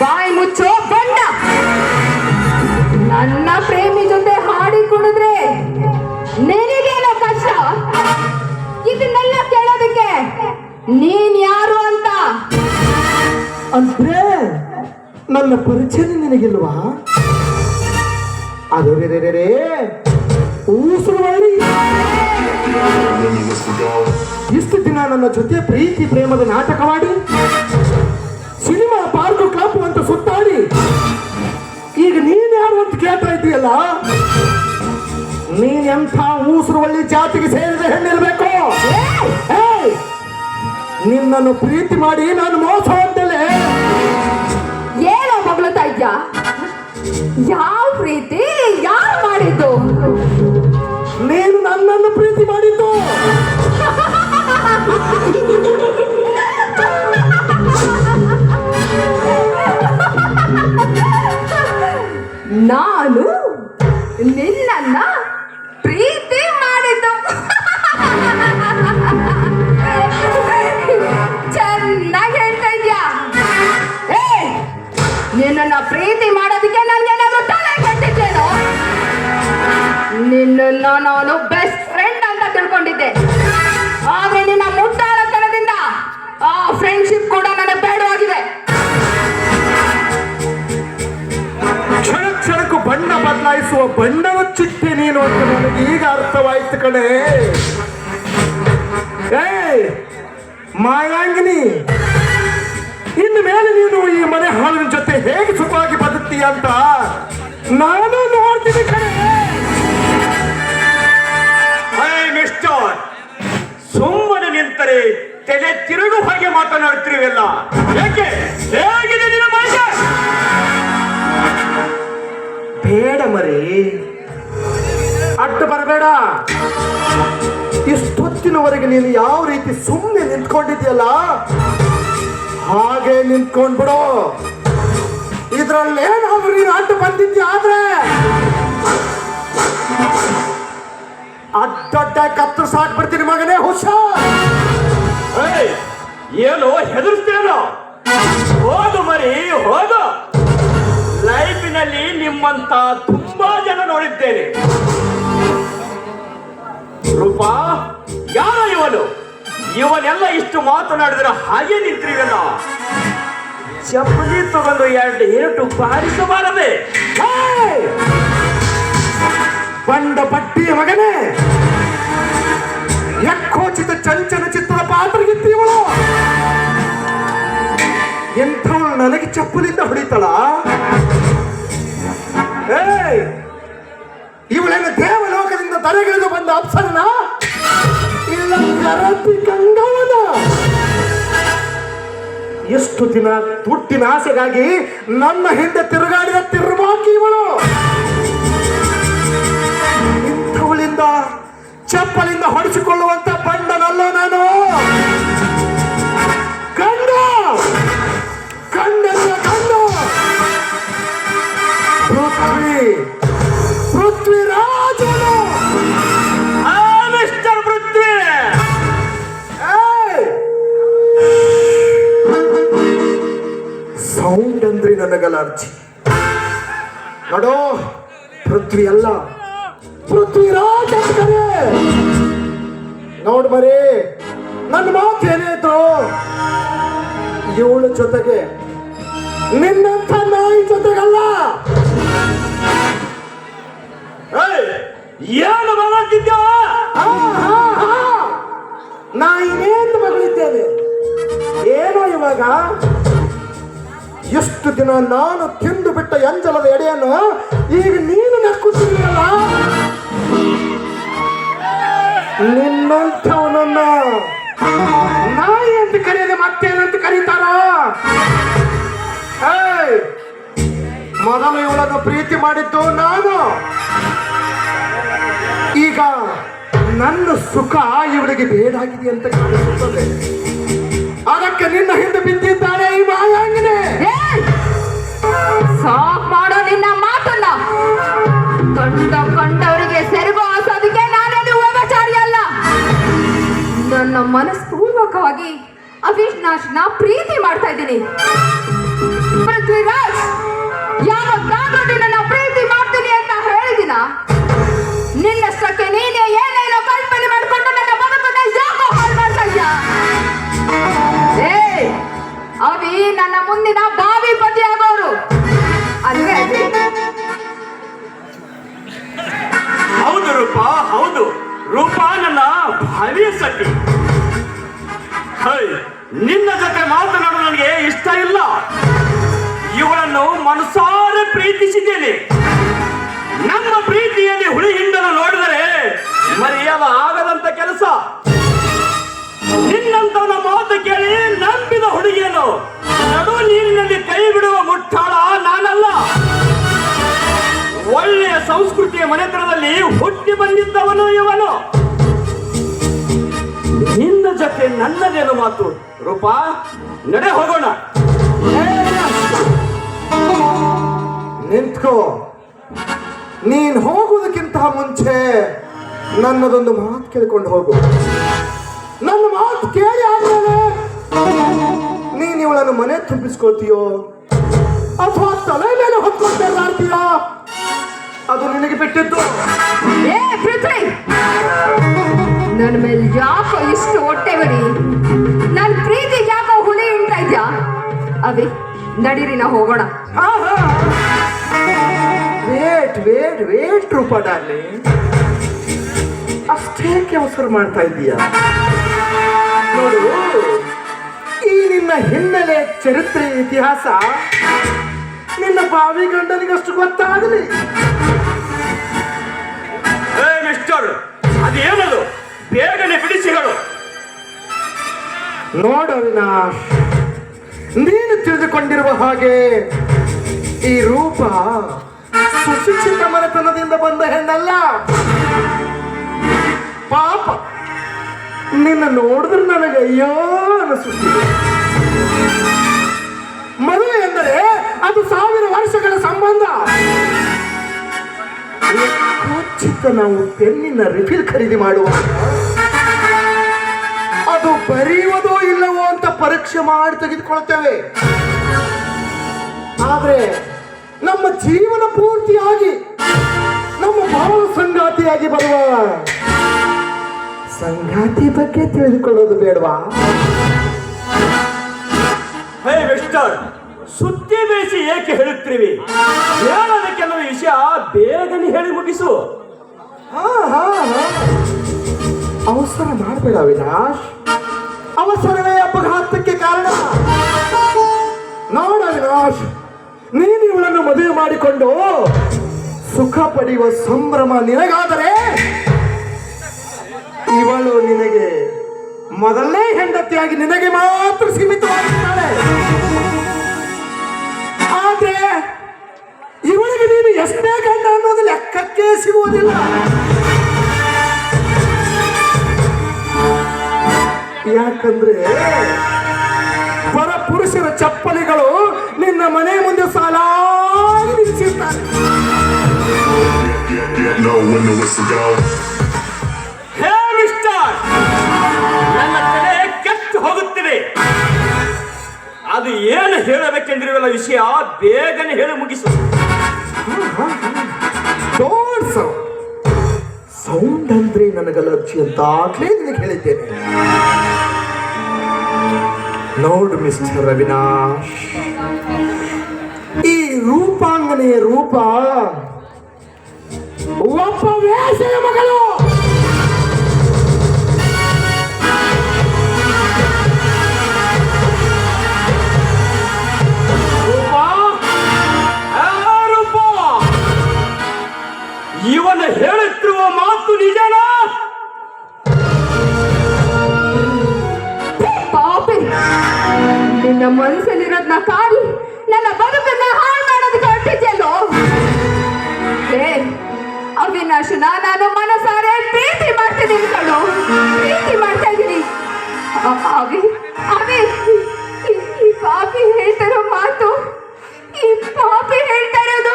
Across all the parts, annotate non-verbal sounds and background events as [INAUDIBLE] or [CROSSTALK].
ಬಾಯಿ ಮುಚ್ಚೋ ಬಂಡ ನನ್ನ ಪ್ರೇಮಿ ಜೊತೆ ಹಾಡಿ ಕುಡಿದ್ರೆ ನಿನಗೇನೋ ಕಷ್ಟ? ಇದನ್ನೆಲ್ಲ ಕೇಳೋದಕ್ಕೆ ನೀನ್ ಯಾರು ಅಂತ? ಅಂದ್ರೆ ನನ್ನ ಪರಿಚಯ ನಿನಗಿಲ್ವಾ? ಅದು ರೇ ಮಾಡಿ. ಇಷ್ಟು ದಿನ ನನ್ನ ಜೊತೆ ಪ್ರೀತಿ ಪ್ರೇಮದ ನಾಟಕವಾಡಿ. ಇದ್ದೀಯಲ್ಲ ನೀನ್ ಎಂಥ ಊಸುರುವಳ್ಳಿ ಜಾತಿಗೆ ಸೇರಿದ ಹೆಣ್ಣಿರ್ಬೇಕು! ನಿನ್ನನ್ನು ಪ್ರೀತಿ ಮಾಡಿ ನಾನು ಮೋಸ ಹೋಗ್ತೇನೆ ಏನೋ ಮಗಳುತ್ತಾ ಇದ್ಯಾ? ಯಾವ ಪ್ರೀತಿ? ಯಾರು ಮಾಡಿದ್ದು? ನೀನು ನನ್ನನ್ನು ಪ್ರೀತಿ ಮಾಡಿದ್ದು. [LAUGHS] ಬಣ್ಣವ ಚಿಟ್ಟೆ ನೀನು ಅಂತ ನನಗೆ ಈಗ ಅರ್ಥವಾಯ್ತು ಕಣೆ. ಏಯ್, ಮಾಯಾಂಗಿನಿ, ಇನ್ನು ಮೇಲೆ ನೀನು ಈ ಮನೆ ಹಾಳಿನ ಜೊತೆ ಹೇಗೆ ಸುಖವಾಗಿ ಬದುಕ್ತೀಯ ಅಂತ ನಾನು ನೋಡ್ತೀನಿ ಹೇ ಮಿಸ್ಟರ್ ಸುಮ್ಮನೆ ನಿಂತರೆ ತೆಲೆ ತಿರುಗು ಹಾಗೆ ಮಾತನಾಡ್ತಿರುವೆಲ್ಲ. ಯಾಕೆ ಹೇಗಿದೆ ಬೇಡ ಮರಿ. ಅಡ್ಡ ಬರಬೇಡ. ಇಷ್ಟೊತ್ತಿನವರೆಗೆ ನೀನು ಯಾವ ರೀತಿ ಸುಮ್ಮನೆ ನಿಂತ್ಕೊಂಡಿದ್ಯಲ್ಲ ಹಾಗೆ ನಿಂತ್ಕೊಂಡ್ಬಿಡು. ಇದ್ರಲ್ಲೇನಾದ್ರೂ ನೀನು ಅಡ್ಡ ಬಂದಿದ್ದೆ ಆದ್ರೆ. ಅಡ್ಡಡ್ಡ ಕತ್ತು ಸಾಕ್ಬಿಡ್ತೀನಿ ಮಗನೇ, ಹುಷ. ಏನು ಹೆದರ್ಸ್ತೇನೋ ಹೋದು ಮರಿ, ಹೋಗು. ಲೈಫಿನಲ್ಲಿ ನಿಮ್ಮಂತ ತುಂಬಾ ಜನ ನೋಡಿದ್ದೇನೆ. ರೂಪಾ, ಯಾರ ಇವನು? ಇವನೆಲ್ಲ ಇಷ್ಟು ಮಾತನಾಡಿದ್ರೆ ಹಾಗೆ ನಿಂತಿರುವಲ್ಲ ಚಪ್ಪಲಿ ತಗೊಂಡು ಎರಡು ಏಟು ಬಾರಿಸಬಾರದೆ! ಬಂಡ ಪಟ್ಟಿಯ ಮಗನೇ. ಯಕ್ಕೋಚಿತ ಚಂಚನ ಚಿತ್ರದ ಪಾತ್ರಗಿತ್ತು ಇವಳು. ಎಂಥವಳು ನನಗೆ ಚಪ್ಪಲಿಂದ ಹೊಡಿತಳ? ಇವಳೇನು ದೇವಲೋಕದಿಂದ ತಲೆಗಿಳಿದು ಬಂದ ಅಪ್ಸರನ? ಇಲ್ಲ ಕರತಿ ಗಂಗವನ ಎಷ್ಟು ದಿನ ತುಟ್ಟಿನ ಆಸೆಗಾಗಿ ನನ್ನ ಹಿಂದೆ ತಿರುಗಾಡಿದ ತಿರುಬಾಕಿ ಇವಳು. ಅರ್ಜಿ ನೋಡೋ ಪೃಥ್ವಿ ಅಲ್ಲ. ಪೃಥ್ವಿರಾಜ್ ಅಂತಾರೆ ನೋಡ್ ಬರಿ ನನ್ನ ಮಾತು ಏನೇತು ಇವಳು ಇವಳ ಜೊತೆಗೆ ನಿನ್ನಂಥ ನಾಯಿ ಜೊತೆಗಲ್ಲ. ಏಯ್, ಏನು ಆ. ನಾ ಇನ್ನೇನು ಮಗಳಿದ್ದೇನೆ ಏನೋ ಇವಾಗ ಎಷ್ಟು ದಿನ ನಾನು ತಿಂದು ಬಿಟ್ಟ ಎಂಜಲದ ಎಡೆಯನ್ನು ಈಗ ನೀನು ನಕ್ಕುತ್ತೀಯಲ್ಲ ನಿನ್ನಂಥವನನ್ನ ನಾಯಿ ಅಂತ ಕರೆಯದೆ ಮತ್ತೇನಂತ ಕರೀತಾರ! ಮೊದಲು ಇವಳನ್ನು ಪ್ರೀತಿ ಮಾಡಿದ್ದು ನಾನು. ಈಗ ನನ್ನ ಸುಖ ಇವಳಿಗೆ ಬೇಡಾಗಿದೆ ಅಂತ ಕಾಣಿಸುತ್ತದೆ. ಅದಕ್ಕೆ ನಿನ್ನ ಹಿಂದೆ ಬಿದ್ದಿದ್ದಾಳೆ ಈ ಮಾಯಾಂಗಿನೇ. ಪೃಥ್ವಿರಾಜ್ನ ಪ್ರೀತಿ ಮಾಡ್ತಾ ಇದ್ದೀನಿ. ಪೃಥ್ವಿರಾಜ್ ಯಾವ ಕಾರಣದಿಂದ ಪ್ರೀತಿ ಮಾಡ್ತೀನಿ ಅಂತ ಹೇಳಿದಿನ ನಿನ್ನಷ್ಟಕ್ಕೆ ನೀನೇ ಏನೇನೋ ಕಲ್ಪನೆ ಮಾಡಿಕೊಂಡು ನನ್ನ ಬದುಕನ್ನ ಯಾಕೋ ಹಾಳು ಮಾಡ್ತಾ ಏ ಅವಿ ನನ್ನ ಮುಂದಿನ ಬಾವಿ ಪತಿ ಆಗೋರು. ಅಲ್ಲೇ ಹೌದು ರೂಪಾ ಹೌದು. ರೂಪಾ ನನ್ನ ಭಾವಿ ಸಖಿ ಹೌದು ನಿನ್ನ ಜೊತೆ ಮಾತನಾಡಲು ನನಗೆ ಇಷ್ಟ ಇಲ್ಲ. ಇವಳನ್ನು ಮನಸಾರೆ ಪ್ರೀತಿಸಿದ್ದೇನೆ. ನಮ್ಮ ಪ್ರೀತಿಯಲ್ಲಿ ಹುಳಿ ಹಿಂಡಲು ನೋಡಿದರೆ ಮರೆಯಲ ಆಗದಂತ ಕೆಲಸ. ನಿನ್ನಂತವನ ಮಾತು ಕೇಳಿ ನಂಬಿದ ಹುಡುಗಿಯನ್ನು ನಡು ನೀರಿನಲ್ಲಿ ಕೈ ಬಿಡುವ ಮುಟ್ಟಾಳ ನಾನಲ್ಲ. ಒಳ್ಳೆಯ ಸಂಸ್ಕೃತಿಯ ಮನೆತನದಲ್ಲಿ ಹುಟ್ಟಿ ಬಂದಿದ್ದವನು ಇವನು. ನಿನ್ನ ಜೊತೆ ನನ್ನದೇನು ಮಾತು? ರೂಪಾ ನಡೆ ಹೋಗೋಣ. ನಿಂತ್ಕೋ. ನೀನ್ ಹೋಗುವುದಕ್ಕಿಂತ ಮುಂಚೆ ನನ್ನದೊಂದು ಮಾತು ಕೇಳಿಕೊಂಡು ಹೋಗು. ನನ್ನ ಮಾತು ಕೇಳಿ ಆದ್ಮೇಲೆ ನೀನ್ ಇವಳನ್ನು ಮನೆ ತುಂಬಿಸ್ಕೊಳ್ತೀಯೋ? ಅಥವಾ ತಲೆ ಮೇಲೆ ಹೊತ್ಕೊಂಡು ಆಡ್ತೀಯೋ ಅದು ನಿನಗೆ ಬಿಟ್ಟಿದ್ದು. ಏ ಪೃಥ್ವಿ! ನನ್ನ ಮೇಲೆ ಯಾಕೋ ಇಷ್ಟು ಹೊಟ್ಟೆ ಬರಿ? ಅವಿ ನಡೀರಿ ನಾವು ಹೋಗೋಣ. Wait wait wait Roopa darling ಅಷ್ಟೇಕೆ ಅವಸರ ಮಾಡ್ತಾ ಇದ್ದೀಯ ನೋಡು ಈ ನಿನ್ನ ಹಿನ್ನೆಲೆ ಚರಿತ್ರೆ ಇತಿಹಾಸ ನಿನ್ನ ಬಾವಿ ಗಂಡನಿಗಷ್ಟು ಗೊತ್ತಾಗಲಿ. ಮಿಸ್ಟರ್ ಅದೇನದು? ಬೇಗನೆ ಬಿಡಿಸಿ ಹೇಳು ನೋಡು ಅವಿನಾಶ್. ನೀನು ತಿಳಿದುಕೊಂಡಿರುವ ಹಾಗೆ ಈ ರೂಪ ಸುಶಿಕ್ಷಿತ ಮನೆತನದಿಂದ ಬಂದ ಹೆಣ್ಣಲ್ಲ. ಪಾಪ. ನಿನ್ನ ನೋಡಿದ್ರೆ ನನಗೆ ಅಯ್ಯೋ ಅನಿಸುತ್ತಿದೆ ಮದುವೆ ಎಂದರೆ ಅದು ಸಾವಿರ ವರ್ಷಗಳ ಸಂಬಂಧ. ಚಿತ್ತ ನಾವು ಪೆನ್ನಿನ ರಿಫಿಲ್ ಖರೀದಿ ಮಾಡುವ ಅದು ಬರೆಯುವುದೋ ಇಲ್ಲವೋ ಅಂತ ಪರೀಕ್ಷೆ ಮಾಡಿ ತೆಗೆದುಕೊಳ್ತೇವೆ ಆದರೆ ನಮ್ಮ ಜೀವನ ಪೂರ್ತಿಯಾಗಿ ನಮ್ಮ ಭಾವ ಸಂಗಾತಿಯಾಗಿ ಬರುವ ಸಂಗಾತಿ ಬಗ್ಗೆ ತಿಳಿದುಕೊಳ್ಳೋದು ಬೇಡವಾ? ಹೇ ಮಿಸ್ಟರ್ ಸುದ್ದಿ ಬೇಯಿಸಿ ಏಕೆ ಹೇಳುತ್ತೀವಿ ಹೇಳದ ಕೆಲವು ವಿಷಯ ಬೇಗನೆ ಹೇಳಿ ಮುಗಿಸು. ಹಾ ಹಾ ಹಾ. ಅವಸರ ಮಾಡಬೇಡ ಅವಿನಾಶ್. ಅವಸರವೇ ಅಪಘಾತಕ್ಕೆ ಕಾರಣ? ನೋಡ ಅವಿನಾಶ್ ನೀನು ಇವಳನ್ನು ಮದುವೆ ಮಾಡಿಕೊಂಡು ಸುಖ ಪಡೆಯುವ ಸಂಭ್ರಮ ನಿನಗಾದರೆ ಇವಳು ನಿನಗೆ ಮೊದಲನೇ ಹೆಂಡತಿಯಾಗಿ ನಿನಗೆ ಮಾತ್ರ ಸೀಮಿತವಾಗಿದ್ದಾಳೆ ಆದ್ರೆ ಇವಳಿಗೆ ನೀನು ಎಷ್ಟೇ ಗಂಡ ಅನ್ನೋದು ಲೆಕ್ಕಕ್ಕೆ ಸಿಗುವುದಿಲ್ಲ. ಯಾಕಂದ್ರೆ ಪರ ಪುರುಷರ ಚಪ್ಪಲಿಗಳು ನಿನ್ನ ಮನೆ ಮುಂದೆ ಸಾಲ ಕೆಟ್ಟು ಹೋಗುತ್ತಿದೆ. ಅದು ಏನು ಹೇಳಬೇಕೆಂದಿರುವಲ್ಲ ವಿಷಯ ಬೇಗನೆ ಹೇಳಿ ಮುಗಿಸು. ಸೌಂಡ್ ಅಂದ್ರೆ ನನಗೆ ಅಲರ್ಜಿ ಅಂತ ಆಗ್ಲೇ ನಿನಗೆ ಹೇಳಿದ್ದೇನೆ. ನೋಡು ಮಿಸ್ಟರ್ ಅವಿನಾಶ್, ಈ ರೂಪಾಂಗನೆಯ ರೂಪ ಒಬ್ಬ ವೇಷೆಯ ಮಗಳು. ಇವನು ಹೇಳುತ್ತಿರುವ ಮಾತು ನಿಜನಾ? ಪಾಪಿ, ನಿನ್ನ ಮನಸ್ಸಲ್ಲಿರೋದ್ನ ಕಾಡಿ ನನ್ನ ಬದುಕನ್ನ ಹಾಳು ಮಾಡೋದಕ್ಕೆ ಹೊರಟಿದ್ಯಲ್ಲೋ? ಏ ನಾನು ಮನಸಾರೆ ಪ್ರೀತಿ ಮಾಡ್ತೀನಿ ಕಣೋ, ಪ್ರೀತಿ ಮಾಡ್ತಾ ಇದ್ದೀನಿ. ಅವಿ ಅವಿ ಈ- ಪಾಪಿ ಹೇಳ್ತಿರೋ ಮಾತು, ಈ ಪಾಪಿ ಹೇಳ್ತಾ ಇರೋದು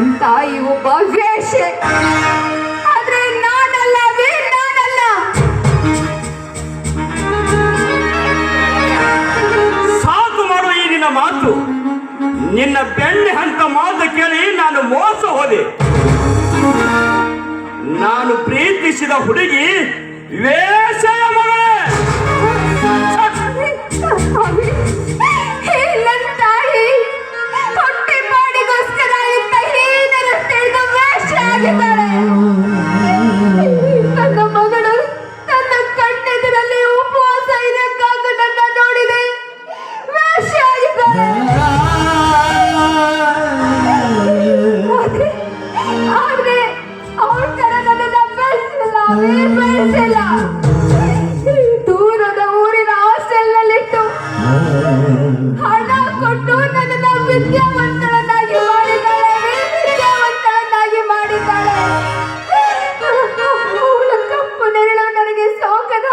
ನನ್ನ ತಾಯಿ ಒಬ್ಬ ವೇಷೆ. ಆದ್ರೆ ನಾನಲ್ಲ ವೀರ್ ನಾನಲ್ಲ. ಸಾಕು ಮಾಡು ಈ ನಿನ್ನ ಮಾತು. ನಿನ್ನ ಬೆಣ್ಣೆ ಹಂತ ಮಾತು ಕೇಳಿ ನಾನು ಮೋಸ ಹೋದೆ. ನಾನು ಪ್ರೀತಿಸಿದ ಹುಡುಗಿ ವೇಷಯ ಮಗಳೇ.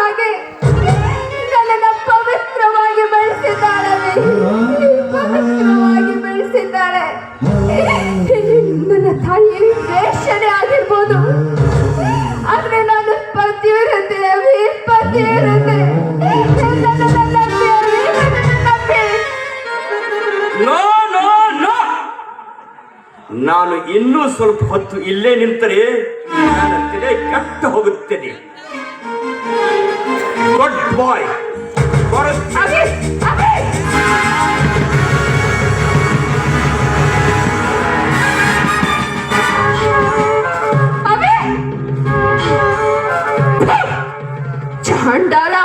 ಹಾಗೆ ನನ್ನನ್ನು ಪವಿತ್ರವಾಗಿ ಬೆಳೆಸಿದ್ದಾಳೆ. ಪವಿತ್ರವಾಗಿ ಬೆಳೆಸಿದ್ದಾಳೆ. ನನ್ನ ತಾಯಿ ವೇಷಣೆ ಆಗಿರ್ಬೋದು. ಆದ್ರೆ ನಾನು ಪತಿಯರಂತೆ ಪತಿಯರಂತೆ. ನಾನು ಇನ್ನೂ ಸ್ವಲ್ಪ ಹೊತ್ತು ಇಲ್ಲೇ ನಿಂತರೆ ನಾನು ಕೆಟ್ಟ ಹೋಗುತ್ತೇನೆ ಗುಡ್ ಬಾಯ್ ಅಭಿ ಅಭಿ ಅಭಿ ಚಾಂಡಾಲ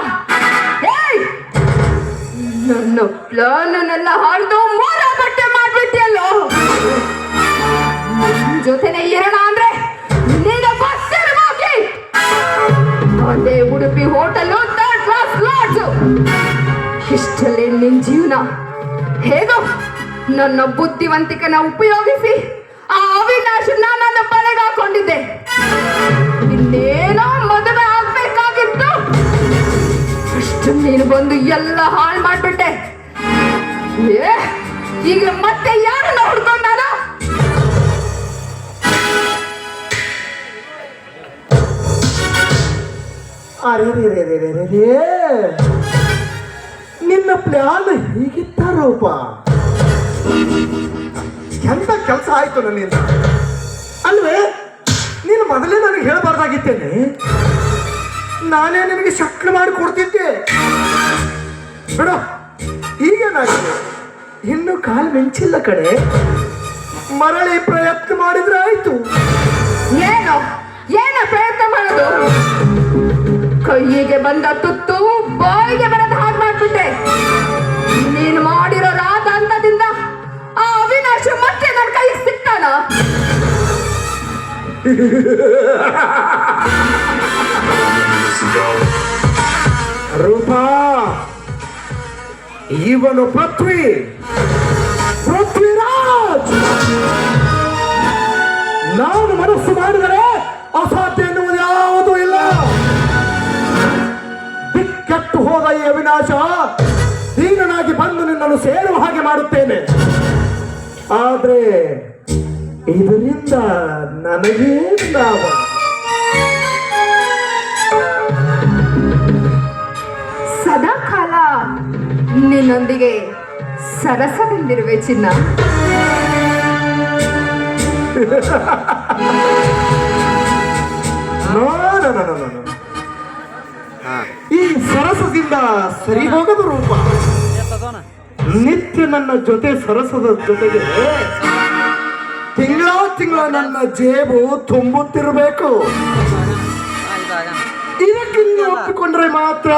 ಏಯ್! ನನ್ನ ಪ್ಲಾನನ್ನೆಲ್ಲ ಹಾಳ್ದು ಮೂರ ಬಟ್ಟೆ ಮಾಡ್ಬಿಟ್ಟಿಯಲ್ಲೋ ನಿನ್ ಜೊತೆನೆ ಇರೋಣ ಇಷ್ಟಲ್ಲೇ ನಿನ್ ಜೀವನ? ಹೇಗೋ? ನನ್ನ ಬುದ್ಧಿವಂತಿಕನ ಉಪಯೋಗಿಸಿ ಆ ಅವಿನಾಶನ ನನ್ನ ಬಳೆಗಾಕೊಂಡಿದ್ದೆ ಇನ್ನೇನೋ ಮದುವೆ ಆಗ್ಬೇಕಾಗಿತ್ತು. ಅಷ್ಟು ನೀನು ಬಂದು ಎಲ್ಲ ಹಾಳು ಮಾಡ್ಬಿಟ್ಟೆ. ಏ, ಈಗ ಮತ್ತೆ ಯಾರನ್ನ ರೇ ರೇ ಅರೆರೆರೆರೆರೆರೆ. ನಿನ್ನ ಪ್ಲಾನ್ ಹೀಗಿತ್ತ ರೂಪ ಎಂತ ಕೆಲಸ ಆಯ್ತು ನನ್ನಿಂದ? ಅಲ್ವೇ? ನೀನು ಮೊದಲೇ ನನಗೆ ಹೇಳಬಾರ್ದಾಗಿತ್ತೇನೆ. ನಾನೇ ನಿನಗೆ ಶಕ್ಲ ಮಾಡಿ ಕೊಡ್ತಿದ್ದೆ. ಬಿಡ. ಈಗೇನಾಗಿದೆ? ಇನ್ನು ಕಾಲು ಮಿಂಚಿಲ್ಲ ಕಡೆ ಮರಳಿ ಪ್ರಯತ್ನ ಮಾಡಿದ್ರೆ ಆಯ್ತು. ಏನು? ಏನ ಪ್ರಯತ್ನ ಮಾಡೋದು? ಕೈಯಿಗೆ ಬಂದ ತುತ್ತು ಬಾಯಿಗೆ ಬರದ ಹಾಗೆ ಮಾಡ್ಬಿಟ್ಟೆ ನೀನು ಮಾಡಿರೋ ರಾಧಾಂತದಿಂದ ಆ ಅವಿನಾಶ ಮತ್ತೆ ನನ್ನ ಕೈಗೆ ಸಿಗ್ತಾನ This is go. ರೂಪಾ ಇವನು ಪೃಥ್ವಿ ಪೃಥ್ವಿರಾಜ್ ಇದರಿಂದ ನನಗೇ ಲಾಭ. ಸದಾ ಕಾಲ ನಿನ್ನೊಂದಿಗೆ ಸರಸದಿಂದಿರುವೆ ಚಿನ್ನ. [LAUGHS] ಈ ಸರಸದಿಂದ ಸರಿ ಹೋಗದು ರೂಪ. ನಿತ್ಯ ನನ್ನ ಜೊತೆ ಸರಸದ ಜೊತೆಗೆ. ತಿಂಗಳ ತಿಂಗಳ ನನ್ನ ಜೇಬು ತುಂಬುತ್ತಿರಬೇಕು. ಇದಕ್ಕೆ ನೀನು ಒಪ್ಪಿಕೊಂಡ್ರೆ ಮಾತ್ರ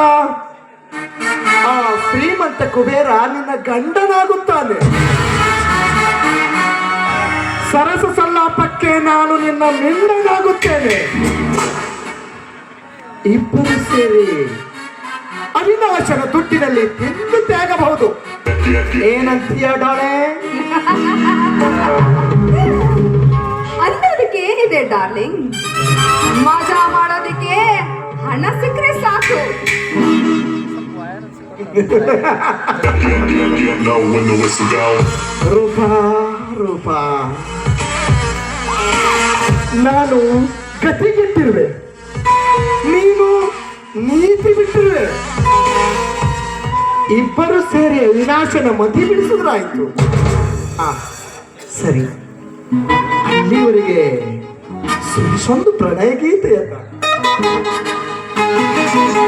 ಆ ಶ್ರೀಮಂತ ಕುಬೇರ ನಿನ್ನ ಗಂಡನಾಗುತ್ತಾನೆ. ಸರಸ ಸಲ್ಲಾಪಕ್ಕೆ ನಾನು ನಿನ್ನ ಮಿಂಡನಾಗುತ್ತೇನೆ ಇಬ್ಬರು ಸೇರಿ ಅವಿನಾಶನ ದುಡ್ಡಿನಲ್ಲಿ ತಿಂದು ತ್ಯಾಗಬಹುದು. ಏನಂತೀಯ ಡಾಳೆ? ಏನಿದೆ ಡಾರ್ಲಿಂಗ್ ಮಜಾ ಮಾಡೋದಕ್ಕೆ ಹಣ ಸಿಕ್ಕರೆ ಸಾಕು. ರೂಪಾ ರೂಪಾ. ನಾನು ಗತಿಗೆಟ್ಟಿರುವೆ ನೀನು ನೀತಿ ಬಿಟ್ಟಿರುವೆ. ಇಬ್ಬರು ಸೇರಿ ವಿನಾಶನ ಮತಿ ಬಿಡಿಸಿದ್ರಾಯ್ತು. ಆ, ಸರಿ. ಅಲ್ಲಿವರೆಗೆ ಸುರಿಸೊಂದು ಪ್ರಣಯ ಗೀತೆಯನ್ನ